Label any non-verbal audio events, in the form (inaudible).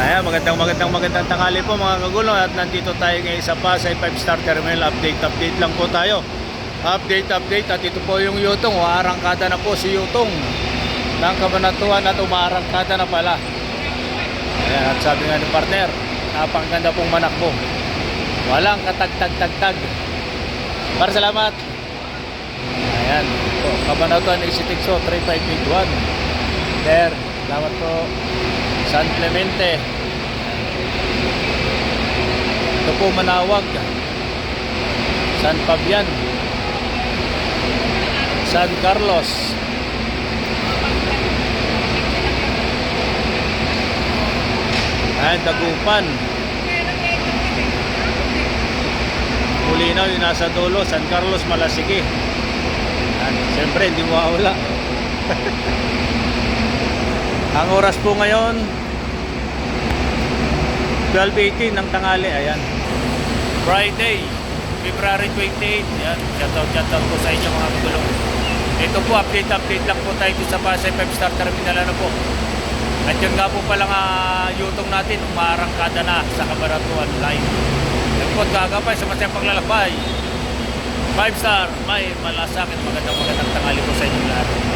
Ayan, magandang magandang magandang tanghali po mga kagulong at nandito tayo ngayon sa Pasay 5 Star Terminal. Update update lang po tayo. Update update. At ito po yung Yutong. Umarangkada na po si Yutong. Ng kabanatuan at umarangkada na pala. Ayan, at sabi nga ni partner napakaganda pong manakbo walang katagtag-tagtag. Para salamat. Ayan po, kabanatuan Isitikso 3581 there salamat po San Clemente. Ito po Manawag San Fabian. San Carlos. And Dagupan. Mulinaw yung nasa dulo San Carlos Malasiki Yan, siyempre hindi mo mawala (laughs) ang oras po ngayon 12.18 ng tangali ayan. Friday February 28 yan shoutout shoutout po sa inyo mga kagulong ito po update update lang po tayo sa Pasay 5 Star Terminal ano po? At yun nga po palang uh, yutong natin umarangkada na sa Kabaratuan Line. Yun po at gagapay sa masayang paglalakbay. 5 star may malasakit. Magandang magandang tangali po sa inyo lahat